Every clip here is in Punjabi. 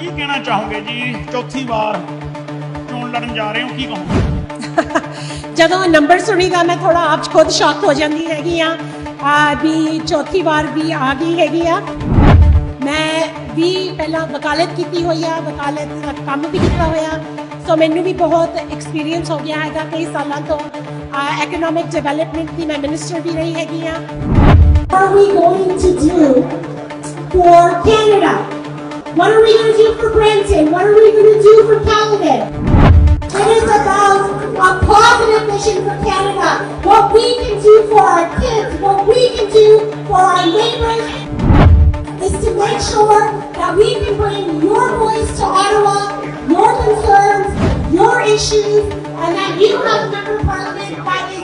ਕੀ ਕਹਿਣਾ ਚਾਹੋਗੇ ਜੀ? ਚੌਥੀ ਵਾਰ ਚੋਣ ਲੜਨ ਜਾ ਰਹੇ ਹੋ ਕੀ ਕਹੋਗੇ? ਜਦੋਂ ਨੰਬਰ ਸੁਣੀਦਾ ਮੈਂ ਥੋੜਾ ਆਪ ਖੁਦ ਸ਼ੌਕ ਹੋ ਜਾਂਦੀ ਹੈਗੀ ਆ ਆ ਵੀ ਚੌਥੀ ਵਾਰ ਵੀ ਆ ਗਈ ਹੈਗੀ ਆ। ਮੈਂ ਵੀ ਪਹਿਲਾਂ ਵਕਾਲਤ ਕੀਤੀ ਹੋਈ ਆ ਵਕਾਲਤ ਦਾ ਕੰਮ ਵੀ ਕੀਤਾ ਹੋਇਆ। ਸੋ ਮੈਨੂੰ ਵੀ ਬਹੁਤ ਐਕਸਪੀਰੀਅੰਸ ਹੋ ਗਿਆ ਹੈਗਾ ਕਈ ਸਾਲਾਂ ਤੋਂ। ਇਕਨੋਮਿਕ ਡਿਵੈਲਪਮੈਂਟ ਦੀ ਮੈਂ ਮਿਨਿਸਟਰ ਵੀ ਰਹੀ ਹੈਗੀ ਆ are we going to do for Canada? What are we going to do for Brenton? What are we going to do for Caledon? It is about a positive mission for Canada. What we can do for our kids, what we can do for our neighbors, is to make sure that we can bring your voice to Ottawa, your concerns, your issues, and that you have a member of parliament that is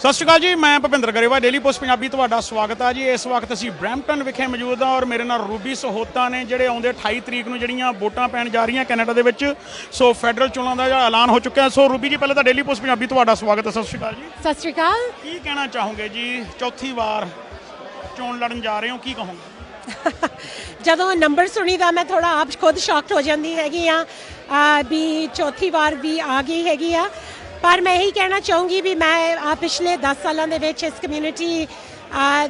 ਸਤਿ ਸ਼੍ਰੀ ਅਕਾਲ ਜੀ ਮੈਂ ਭੁਪਿੰਦਰ ਗਰੇਵਾ ਡੇਲੀ ਪੋਸਟ ਪੰਜਾਬੀ ਤੁਹਾਡਾ ਸਵਾਗਤ ਹੈ ਜੀ। ਇਸ ਵਕਤ ਅਸੀਂ ਬ੍ਰੈਂਪਟਨ ਵਿਖੇ ਮੌਜੂਦ ਹਾਂ ਔਰ ਮੇਰੇ ਨਾਲ ਰੂਬੀ ਸਹੋਤਾ ਨੇ ਜਿਹੜੇ ਆਉਂਦੇ 28 ਤਰੀਕ ਨੂੰ ਜਿਹੜੀਆਂ ਵੋਟਾਂ ਪੈਣ ਜਾ ਰਹੀਆਂ ਕੈਨੇਡਾ ਦੇ ਵਿੱਚ। ਸੋ ਫੈਡਰਲ ਚੋਣਾਂ ਦਾ ਜਿਹੜਾ ਐਲਾਨ ਹੋ ਚੁੱਕਾ ਹੈ ਸੋ ਰੂਬੀ ਜੀ ਪਹਿਲਾਂ ਤਾਂ ਡੇਲੀ ਪੋਸਟ ਪੰਜਾਬੀ ਤੁਹਾਡਾ ਸਵਾਗਤ ਹੈ ਸਤਿ ਸ਼੍ਰੀ ਅਕਾਲ ਜੀ। ਸਤਿ ਸ਼੍ਰੀ ਅਕਾਲ। ਕੀ ਕਹਿਣਾ ਚਾਹੋਗੇ ਜੀ? ਚੌਥੀ ਵਾਰ ਚੋਣ ਲੜਨ ਜਾ ਰਹੇ ਹੋ ਕੀ ਕਹੋਗੇ? ਜਦੋਂ ਨੰਬਰ ਸੁਣੀਦਾ ਮੈਂ ਥੋੜਾ ਆਪ ਖੁਦ ਸ਼ੌਕਡ ਹੋ ਜਾਂਦੀ ਹੈਗੀ ਆ। ਆ ਵੀ ਚੌਥੀ ਵਾਰ ਵੀ ਆ ਗਈ ਹੈਗੀ ਆ। ਪਰ ਮੈਂ ਇਹੀ ਕਹਿਣਾ ਚਾਹੂੰਗੀ ਵੀ ਮੈਂ ਪਿਛਲੇ 10 ਸਾਲਾਂ ਦੇ ਵਿੱਚ ਇਸ ਕਮਿਊਨਿਟੀ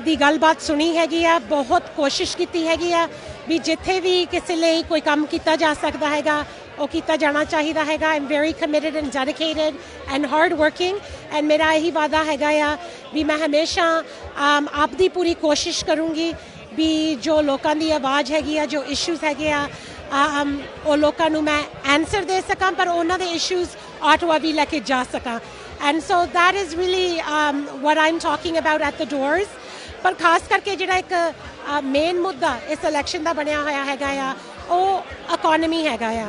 ਦੀ ਗੱਲਬਾਤ ਸੁਣੀ ਹੈਗੀ ਆ, ਬਹੁਤ ਕੋਸ਼ਿਸ਼ ਕੀਤੀ ਹੈਗੀ ਆ ਵੀ ਜਿੱਥੇ ਵੀ ਕਿਸੇ ਲਈ ਕੋਈ ਕੰਮ ਕੀਤਾ ਜਾ ਸਕਦਾ ਹੈਗਾ, ਉਹ ਕੀਤਾ ਜਾਣਾ ਚਾਹੀਦਾ ਹੈਗਾ। I'm very committed and dedicated and hard working and ਮੇਰਾ ਇਹੀ ਵਾਦਾ ਹੈਗਾ ਆ ਵੀ ਮੈਂ ਹਮੇਸ਼ਾ ਆਪ ਦੀ ਪੂਰੀ ਕੋਸ਼ਿਸ਼ ਕਰੂੰਗੀ ਵੀ ਜੋ ਲੋਕਾਂ ਦੀ ਆਵਾਜ਼ ਹੈਗੀ ਆ, ਜੋ ਇਸ਼ੂਜ਼ ਹੈਗੇ ਆ ਉਹ ਲੋਕਾਂ ਨੂੰ ਮੈਂ ਆਨਸਰ ਦੇ ਸਕਾਂ, ਪਰ ਉਹਨਾਂ ਦੇ ਇਸ਼ੂਜ਼ ਆਟਵਾ ਵੀ ਲੈ ਕੇ ਜਾ ਸਕਾਂ and so that is really um, what I'm talking about at doors ਪਰ ਖਾਸ ਕਰਕੇ ਜਿਹੜਾ ਇੱਕ ਮੇਨ ਮੁੱਦਾ ਇਸ ਇਲੈਕਸ਼ਨ ਦਾ ਬਣਿਆ ਹੋਇਆ ਹੈਗਾ ਆ ਉਹ ਇਕਨੋਮੀ ਹੈਗਾ ਆ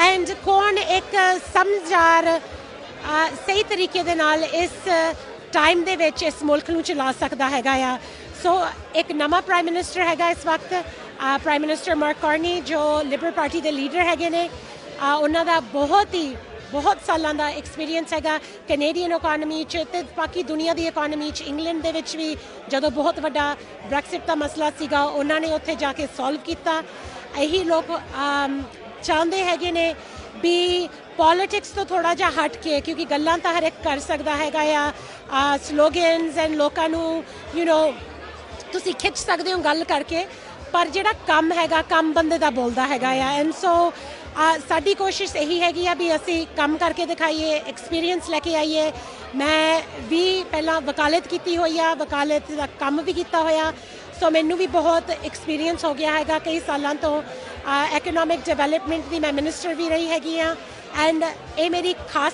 ਐਂਡ ਕੌਣ ਇੱਕ ਸਮਝਦਾਰ ਸਹੀ ਤਰੀਕੇ ਦੇ ਨਾਲ ਇਸ ਟਾਈਮ ਦੇ ਵਿੱਚ ਇਸ ਮੁਲਕ ਨੂੰ ਚਲਾ ਸਕਦਾ ਹੈਗਾ ਆ ਸੋ ਇੱਕ ਨਵਾਂ ਪ੍ਰਾਈਮ ਮਿਨਿਸਟਰ ਹੈਗਾ ਇਸ ਵਕਤ ਪ੍ਰਾਈਮ ਮਿਨਿਸਟਰ ਮਾਰਕ ਕਾਰਨੀ ਜੋ ਲਿਬਰਲ ਪਾਰਟੀ ਦੇ ਲੀਡਰ ਹੈਗੇ ਨੇ ਉਹਨਾਂ ਦਾ ਬਹੁਤ ਹੀ ਬਹੁਤ ਸਾਲਾਂ ਦਾ ਐਕਸਪੀਰੀਅੰਸ ਹੈਗਾ। ਕੈਨੇਡੀਅਨ ਇਕਨੋਮੀ ਚ ਤੇ ਬਾਕੀ ਦੁਨੀਆ ਦੀ ਇਕਨੋਮੀ ਚ ਇੰਗਲੈਂਡ ਦੇ ਵਿੱਚ ਵੀ ਜਦੋਂ ਬਹੁਤ ਵੱਡਾ ਬ੍ਰੈਕਸਿਟ ਦਾ ਮਸਲਾ ਸੀਗਾ, ਉਹਨਾਂ ਨੇ ਉੱਥੇ ਜਾ ਕੇ ਸੋਲਵ ਕੀਤਾ। ਇਹੀ ਲੋਕ ਚਾਹੁੰਦੇ ਹੈਗੇ ਨੇ ਵੀ ਪੋਲਿਟਿਕਸ ਤੋਂ ਥੋੜਾ ਜਿਹਾ ਹਟ ਕੇ, ਕਿਉਂਕਿ ਗੱਲਾਂ ਤਾਂ ਹਰ ਇੱਕ ਕਰ ਸਕਦਾ ਹੈਗਾ ਆ। ਸਲੋਗਨਸ ਐਂਡ ਲੋਕਾਂ ਨੂੰ ਯੂ نو ਤੁਸੀਂ ਖਿੱਚ ਸਕਦੇ ਹੋ ਗੱਲ ਕਰਕੇ। ਪਰ ਜਿਹੜਾ ਕੰਮ ਹੈਗਾ, ਕੰਮ ਬੰਦੇ ਦਾ ਬੋਲਦਾ ਹੈਗਾ ਆ। ਐਂਡ ਸੋ ਸਾਡੀ ਕੋਸ਼ਿਸ਼ ਇਹੀ ਹੈਗੀ ਆ ਵੀ ਅਸੀਂ ਕੰਮ ਕਰਕੇ ਦਿਖਾਈਏ ਐਕਸਪੀਰੀਅੰਸ ਲੈ ਕੇ ਆਈਏ। ਮੈਂ ਵੀ ਪਹਿਲਾਂ ਵਕਾਲਤ ਕੀਤੀ ਹੋਈ ਆ, ਵਕਾਲਤ ਦਾ ਕੰਮ ਵੀ ਕੀਤਾ ਹੋਇਆ। ਸੋ ਮੈਨੂੰ ਵੀ ਬਹੁਤ ਐਕਸਪੀਰੀਅੰਸ ਹੋ ਗਿਆ ਹੈਗਾ ਕਈ ਸਾਲਾਂ ਤੋਂ। ਇਕਨੋਮਿਕ ਡਿਵੈਲਪਮੈਂਟ ਦੀ ਮੈਂ ਮਿਨਿਸਟਰ ਵੀ ਰਹੀ ਹੈਗੀ ਆ। ਐਂਡ ਇਹ ਮੇਰੀ ਖਾਸ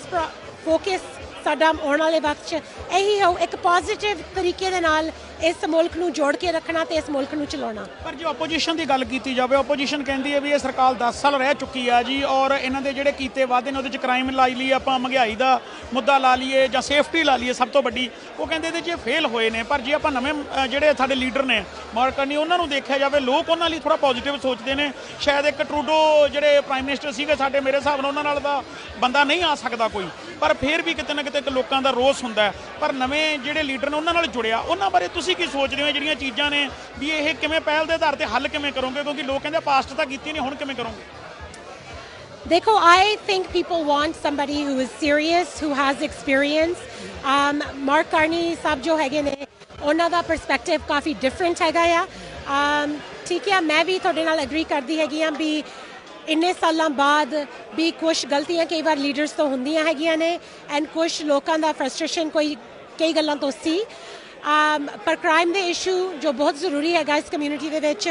ਫੋਕਸ ਸਾਡਾ ਆਉਣ ਵਾਲੇ ਵਕਤ 'ਚ ਇਹੀ ਹੋ, ਇੱਕ ਪੋਜ਼ਿਟਿਵ ਤਰੀਕੇ ਦੇ ਨਾਲ ਇਸ ਮੁਲਕ ਨੂੰ ਜੋੜ ਕੇ ਰੱਖਣਾ ਤੇ ਇਸ ਮੁਲਕ ਨੂੰ ਚਲਾਉਣਾ। ਪਰ ਜੇ ਆਪੋਜੀਸ਼ਨ ਦੀ ਗੱਲ ਕੀਤੀ ਜਾਵੇ ਆਪੋਜੀਸ਼ਨ ਕਹਿੰਦੀ ਹੈ ਵੀ ਇਹ ਸਰਕਾਰ 10 ਸਾਲ ਰਹਿ ਚੁੱਕੀ ਆ ਜੀ ਔਰ ਇਹਨਾਂ ਦੇ ਜਿਹੜੇ ਕੀਤੇ ਵਾਅਦੇ ਨੇ ਉਹਦੇ ਚ ਕ੍ਰਾਈਮ ਲਾ ਲਈ ਆਪਾਂ ਮਹਿੰਗਾਈ ਦਾ ਮੁੱਦਾ ਲਾ ਲਈਏ ਜਾਂ ਸੇਫਟੀ ਲਾ ਲਈਏ ਸਭ ਤੋਂ ਵੱਡੀ ਉਹ ਕਹਿੰਦੇ ਇਹਦੇ 'ਚ ਫੇਲ ਹੋਏ ਨੇ। ਪਰ ਜੇ ਆਪਾਂ ਨਵੇਂ ਅ, ਜਿਹੜੇ ਸਾਡੇ ਲੀਡਰ ਨੇ ਮਾਰਕਨੀ ਉਹਨਾਂ ਨੂੰ ਦੇਖਿਆ ਜਾਵੇ ਲੋਕ ਉਹਨਾਂ ਲਈ ਥੋੜਾ ਪੋਜ਼ਿਟਿਵ ਸੋਚਦੇ ਨੇ। ਸ਼ਾਇਦ ਇੱਕ ਟਰੂਡੋ ਜਿਹੜੇ ਪ੍ਰਾਈਮ ਮਿਨਿਸਟਰ ਸੀਗੇ ਸਾਡੇ ਮੇਰੇ ਹਿਸਾਬ ਨਾਲ ਉਹਨਾਂ ਨਾਲ ਦਾ ਬੰਦਾ ਨਹੀਂ ਆ ਸਕਦਾ ਕੋਈ। ਪਰ ਫਿਰ ਵੀ ਕਿਤੇ ਨਾ ਕਿਤੇ ਇੱਕ ਲੋਕਾਂ ਦਾ ਰੋਸ ਹੁੰਦਾ ਹੈ। ਪਰ ਨਵੇਂ ਜਿਹੜੇ ਲੀਡਰ ਨੇ ਉਹਨਾਂ ਨਾਲ ਜੁੜਿਆ ਉਹਨਾਂ ਬਾਰੇ ਤੁਸੀਂ ਕੀ ਸੋਚਦੇ ਹੋ ਜਿਹੜੀਆਂ ਚੀਜ਼ਾਂ ਨੇ ਵੀ ਇਹ ਕਿਵੇਂ ਪਹਿਲ ਦੇ ਆਧਾਰ ਤੇ ਹੱਲ ਕਿਵੇਂ ਕਰੋਗੇ? ਕਿਉਂਕਿ ਲੋਕ ਕਹਿੰਦੇ ਪਾਸਟ ਤਾਂ ਕੀਤੀ ਨਹੀਂ, ਹੁਣ ਕਿਵੇਂ ਕਰੋਗੇ? ਦੇਖੋ I think people want somebody who is serious who has experience um Mark Carney ਸਾਹਿਬ ਜੋ ਹੈਗੇ ਨੇ ਉਹਨਾਂ ਦਾ ਪਰਸਪੈਕਟਿਵ ਕਾਫੀ ਡਿਫਰੈਂਟ ਹੈਗਾ ਆ um ਠੀਕ ਹੈ ਮੈਂ ਵੀ ਤੁਹਾਡੇ ਨਾਲ ਐਗਰੀ ਕਰਦੀ ਹੈਗੀ ਆ ਵੀ ਇੰਨੇ ਸਾਲਾਂ ਬਾਅਦ ਵੀ ਕੁਝ ਗਲਤੀਆਂ ਕਈ ਵਾਰ ਲੀਡਰਸ ਤੋਂ ਹੁੰਦੀਆਂ ਹੈਗੀਆਂ ਨੇ ਐਂਡ ਕੁਝ ਲੋਕਾਂ ਦਾ ਫਰਸਟ੍ਰੇਸ਼ਨ ਕੋਈ ਕਈ ਗੱਲਾਂ ਤੋਂ ਸੀ Um, ਪਰ ਕ੍ਰਾਈਮ ਦੇ ਇਸ਼ੂ ਜੋ ਬਹੁਤ ਜ਼ਰੂਰੀ ਹੈਗਾ ਇਸ ਕਮਿਊਨਿਟੀ ਦੇ ਵਿੱਚ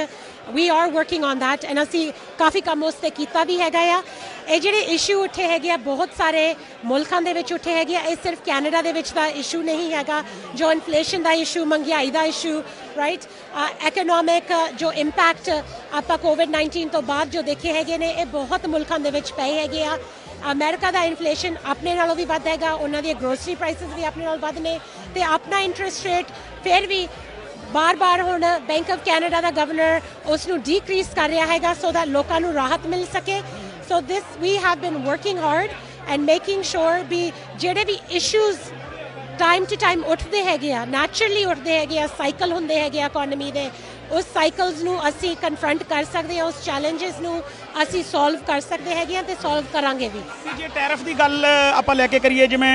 we are working on that and ਅਸੀਂ ਕਾਫੀ ਕੰਮ ਉਸ ਤੇ ਕੀਤਾ ਵੀ ਹੈਗਾ ਆ। ਇਹ ਜਿਹੜੇ ਇਸ਼ੂ ਉੱਠੇ ਹੈਗੇ ਆ, ਬਹੁਤ ਸਾਰੇ ਮੁਲਕਾਂ ਦੇ ਵਿੱਚ ਉੱਠੇ ਹੈਗੇ ਆ। ਇਹ ਸਿਰਫ ਕੈਨੇਡਾ ਦੇ ਵਿੱਚ ਦਾ ਇਸ਼ੂ ਨਹੀਂ ਹੈਗਾ, ਜੋ ਇਨਫਲੇਸ਼ਨ ਦਾ ਇਸ਼ੂ ਮਹਿੰਗਾਈ ਦਾ ਇਸ਼ੂ ਰਾਈਟ ਇਕਨੋਮਿਕ ਜੋ ਇੰਪੈਕਟ ਆਪਾਂ ਕੋਵਿਡ-19 ਤੋਂ ਬਾਅਦ ਜੋ ਦੇਖੇ ਹੈਗੇ ਨੇ, ਇਹ ਬਹੁਤ ਮੁਲਕਾਂ ਦੇ ਵਿੱਚ ਪਏ ਹੈਗੇ ਆ। ਅਮਰੀਕਾ ਦਾ ਇਨਫਲੇਸ਼ਨ ਆਪਣੇ ਨਾਲੋਂ ਵੀ ਵੱਧ ਹੈਗਾ, ਉਹਨਾਂ ਦੀਆਂ ਗਰੋਸਰੀ ਪ੍ਰਾਈਸਸ ਵੀ ਆਪਣੇ ਨਾਲੋਂ ਵੱਧ ਨੇ ਤੇ ਆਪਣਾ ਇੰਟਰਸਟ ਰੇਟ ਫਿਰ ਵੀ ਬਾਰ-ਬਾਰ ਹੁਣ ਬੈਂਕ ਆਫ ਕੈਨੇਡਾ ਦਾ ਗਵਰਨਰ ਉਸ ਨੂੰ ਡਿਕਰੀਜ਼ ਕਰ ਰਿਹਾ ਹੈਗਾ ਸੋ that ਲੋਕਾਂ ਨੂੰ ਰਾਹਤ ਮਿਲ ਸਕੇ। So this we have been working hard and making sure ਵੀ ਜਿਹੜੇ ਵੀ ਇਸ਼ੂਜ਼ ਟਾਈਮ ਟੂ ਟਾਈਮ ਉੱਠਦੇ ਹੈਗੇ ਆ ਨੈਚੁਰਲੀ ਉੱਠਦੇ ਹੈਗੇ ਆ ਸਾਈਕਲ ਹੁੰਦੇ ਹੈਗੇ ਆ ਇਕਨੋਮੀ ਦੇ ਉਸ ਸਾਈਕਲਸ ਨੂੰ ਅਸੀਂ ਕਨਫਰੰਟ ਕਰ ਸਕਦੇ ਹਾਂ ਉਸ ਚੈਲੰਜਸ ਨੂੰ ਅਸੀਂ ਸੋਲਵ ਕਰ ਸਕਦੇ ਹੈਗੇ ਹਾਂ ਤੇ ਸੋਲਵ ਕਰਾਂਗੇ ਵੀ ਜੇ ਟੈਰਿਫ ਦੀ ਗੱਲ ਆਪਾਂ ਲੈ ਕੇ ਕਰੀਏ ਜਿਵੇਂ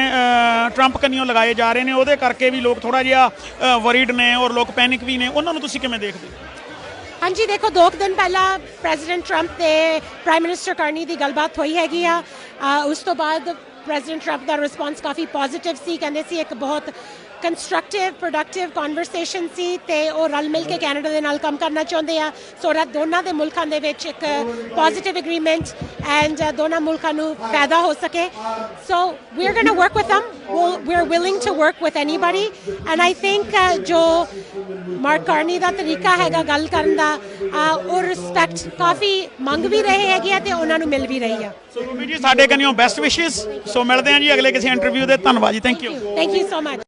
ਟਰੰਪ ਕੰਨੀਓ ਲਗਾਏ ਜਾ ਰਹੇ ਨੇ ਉਹਦੇ ਕਰਕੇ ਵੀ ਲੋਕ ਥੋੜਾ ਜਿਹਾ ਵਰੀਡ ਨੇ ਔਰ ਲੋਕ ਪੈਨਿਕ ਵੀ ਨੇ ਉਹਨਾਂ ਨੂੰ ਤੁਸੀਂ ਕਿਵੇਂ ਦੇਖਦੇ ਹੋ ਹਾਂਜੀ ਦੇਖੋ ਦੋ ਕੁ ਦਿਨ ਪਹਿਲਾਂ ਪ੍ਰੈਜ਼ੀਡੈਂਟ ਟਰੰਪ ਤੇ ਪ੍ਰਾਈਮ ਮਿਨਿਸਟਰ ਕਰਨੀ ਦੀ ਗੱਲਬਾਤ ਹੋਈ ਹੈਗੀ ਆ ਉਸ ਤੋਂ ਬਾਅਦ ਪ੍ਰੈਜ਼ੀਡੈਂਟ ਟਰੰਪ ਦਾ ਰਿਸਪਾਂਸ ਕਾਫੀ ਪੋਜ਼ਿਟਿਵ ਸੀ, ਕਹਿੰਦੇ ਸੀ ਇੱਕ ਬਹੁਤ ਕੰਸਟਰਕਟਿਵ ਪ੍ਰੋਡਕਟਿਵ ਕਨਵਰਸੇਸ਼ਨ ਸੀ ਤੇ ਉਹ ਰਲ ਮਿਲ ਕੇ ਕੈਨੇਡਾ ਦੇ ਨਾਲ ਕੰਮ ਕਰਨਾ ਚਾਹੁੰਦੇ ਆ। ਸੋ ਰਾ ਦੋਨਾਂ ਦੇ ਮੁਲਕਾਂ ਦੇ ਵਿੱਚ ਇੱਕ ਪੋਜ਼ਿਟਿਵ ਐਗਰੀਮੈਂਟ ਐਂਡ ਦੋਨਾਂ ਮੁਲਕਾਂ ਨੂੰ ਫਾਇਦਾ ਹੋ ਸਕੇ। So we are going to work with them we'll, we're willing to work with anybody. And I think uh, ਜੋ ਮਾਰਕ ਕਾਰਨੀ ਦਾ ਤਰੀਕਾ ਹੈਗਾ ਗੱਲ ਕਰਨ ਦਾ ਉਹ ਰਿਸਪੈਕਟ ਕਾਫੀ ਮੰਗ ਵੀ ਰਹੇ ਹੈਗੇ ਆ ਤੇ ਉਹਨਾਂ ਨੂੰ ਮਿਲ ਵੀ ਰਹੀ ਆ ਸੋ ਰੂਬੀ ਜੀ ਸਾਡੇ ਕੰਨੀਓ ਬੈਸਟ ਵਿਸ਼ੇਸ ਸੋ ਮਿਲਦੇ ਹਾਂ ਜੀ ਅਗਲੇ ਕਿਸੇ ਇੰਟਰਵਿਊ ਦੇ ਧੰਨਵਾਦ ਜੀ thank you thank you so much